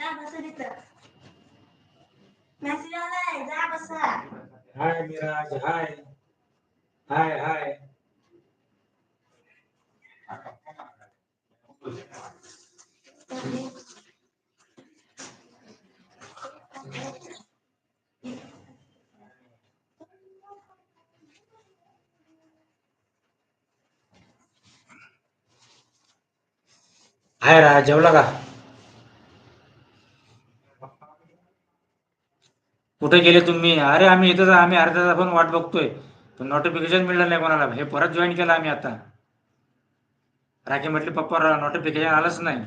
जा बसा जा हाय मिराज हाय हाय हाय हाय राज जेवला कुठे गेले तुम्ही अरे आम्ही इथं आम्ही अर्धा तास आपण वाट बघतोय पण नोटिफिकेशन मिळलं नाही कोणाला हे परत जॉईन केलं आम्ही आता राखी म्हटली पप्पा नोटिफिकेशन आलंच नाही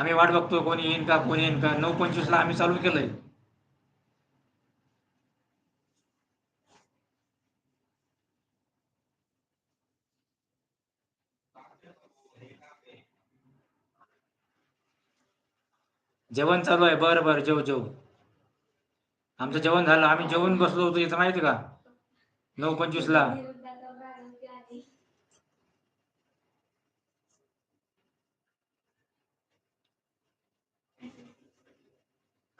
आम्ही वाट बघतोय कोणी येईन का कोणी येईन का नऊ पंचवीसला आम्ही चालू केलंय जेवण चालू आहे बरं बरं जेव जेव आमचं जेवण झालं आम्ही जेवण बसलो होतो इथं माहिती का नऊ पंचवीस ला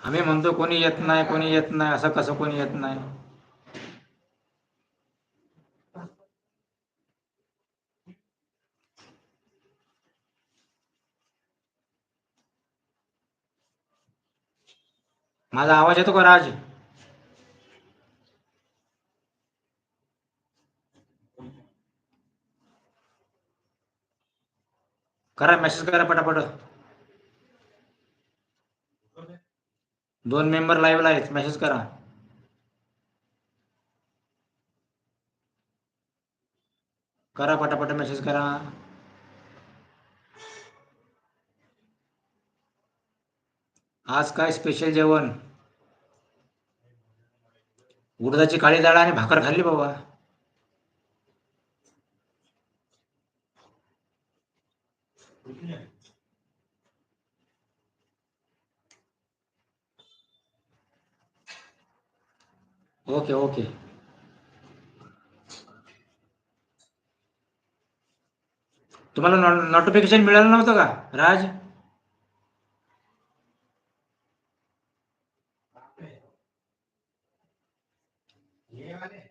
आम्ही म्हणतो कोणी येत नाही कोणी येत नाही असं कसं कोणी येत नाही माझा आवाज येतो का राज करा मेसेज करा पटापट दोन मेंबर लाईव्हला आहेत मेसेज करा करा पटापट मेसेज करा आज काय स्पेशल जेवण उडदाची काळी डाळ आणि भाकर खाल्ली बाबा ओके ओके तुम्हाला नोटिफिकेशन मिळालं नव्हतं का राज ये वाले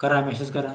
करा मैसेज करा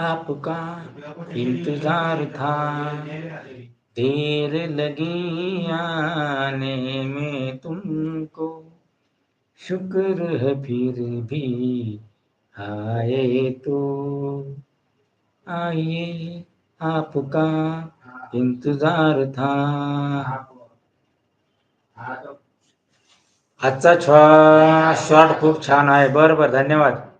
आपका इंतजार था देर लगी आने में तुमको शुक्र है फिर भी आए तो आइए आपका इंतजार था आजचा शॉर्ट खूप छान आहे बरोबर धन्यवाद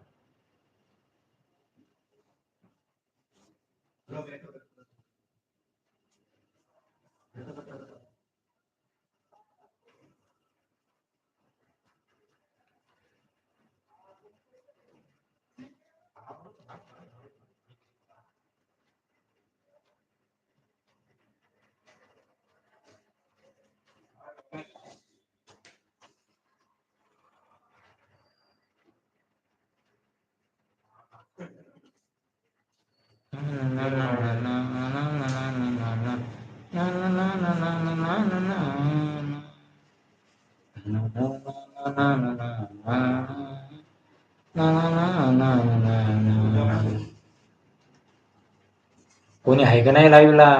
Punya hai kena ilai bila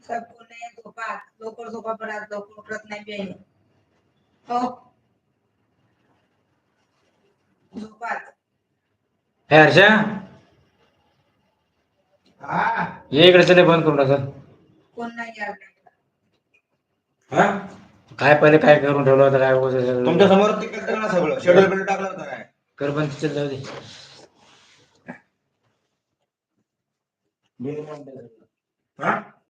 sepune dopa dopa dopa pera dopa pera tenai biayi dopa oh. dopa eh, dopa dopa dopa dopa dopa ये बंद करून टाका कोण हा काय पहिले काय करून ठेवलं होतं काय तुमच्या समोर तिकडे टाकलं सगळं टाकलं होतं कर चल जाऊ दे